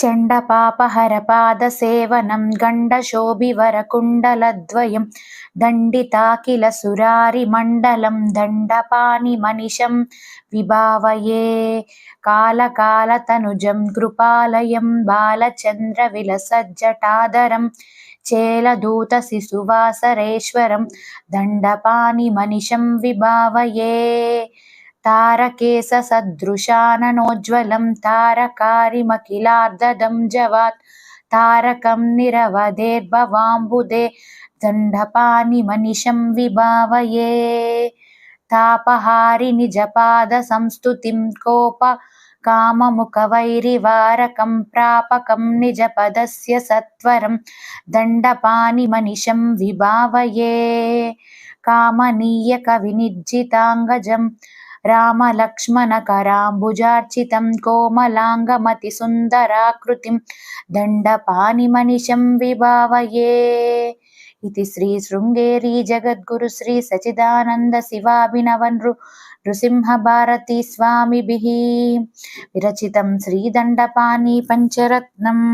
चण्डपापहरपादसेवनं गण्डशोभिवरकुण्डलद्वयं दण्डिताखिलसुरारिमण्डलं दण्डपाणिमनिशं विभावये कालकालतनुजं कृपालयं बालचन्द्रविलसज्जटादरं चेलधूतशिशुवासरेश्वरं दण्डपाणिमनिशं विभावये तारकेशसदृशाननोज्ज्वलं तारकारिमखिलार्धदं जवात् तारकं निरवधेर्भवाम्बुदे दण्डपाणिमनिशं विभावये तापहारि निजपादसंस्तुतिं कोप काममुखवैरिवारकं प्रापकं निजपदस्य सत्वरं दण्डपाणिमनिशं विभावये कामनीयकविनिर्जिताङ्गजं रामलक्ष्मणकराम्बुजार्चितं कोमलाङ्गमतिसुन्दराकृतिं दण्डपाणिमनिशं विभावये इति श्रीशृङ्गेरी जगद्गुरु श्री सचिदानन्द शिवाभिनवनृ नृसिंहभारती स्वामिभिः विरचितं श्रीदण्डपाणि पञ्चरत्नम्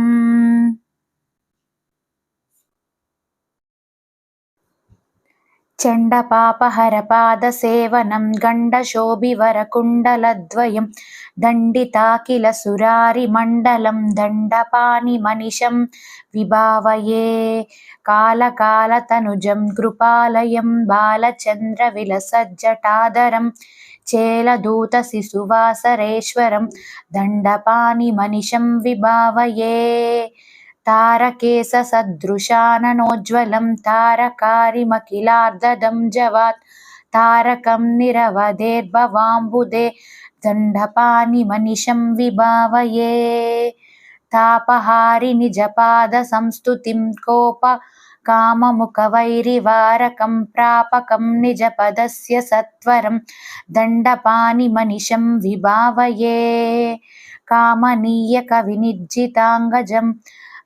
चण्डपापहरपादसेवनं गण्डशोभिवरकुण्डलद्वयं दण्डिताखिलसुरारिमण्डलं दण्डपाणिमनिशं विभावये कालकालतनुजं कृपालयं बालचन्द्रविलसज्जटादरं चेलधूतशिशुवासरेश्वरं दण्डपाणिमनिशं विभावये तारकेशसदृशाननोज्ज्वलं तारकारिमखिलार्धदं जवात् तारकं निरवधेर्भवाम्बुदे दण्डपाणिमनिशं विभावये तापहारि निजपादसंस्तुतिं कोप काममुखवैरिवारकं प्रापकं निजपदस्य सत्वरं दण्डपाणिमनिशं विभावये कामनीयकविनिर्जिताङ्गजं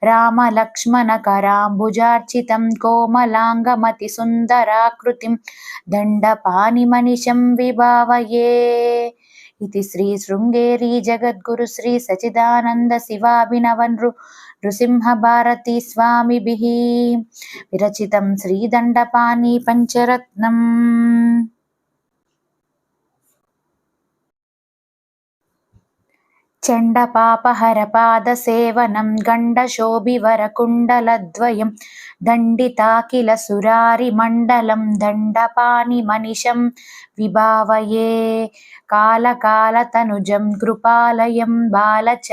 रामलक्ष्मणकराम्बुजार्चितं कोमलाङ्गमतिसुन्दराकृतिं दण्डपाणिमनिशं विभावये इति श्रीशृङ्गेरी जगद्गुरु श्री सचिदानन्द शिवाभिनवनृ नृसिंहभारती स्वामिभिः विरचितं श्रीदण्डपाणि पञ्चरत्नम् चण्डपापहरपादसेवनं गण्डशोभिवरकुण्डलद्वयं दण्डिताखिलसुरारिमण्डलं दण्डपाणिमनिशं विभावये कालकालतनुजं कृपालयं बालच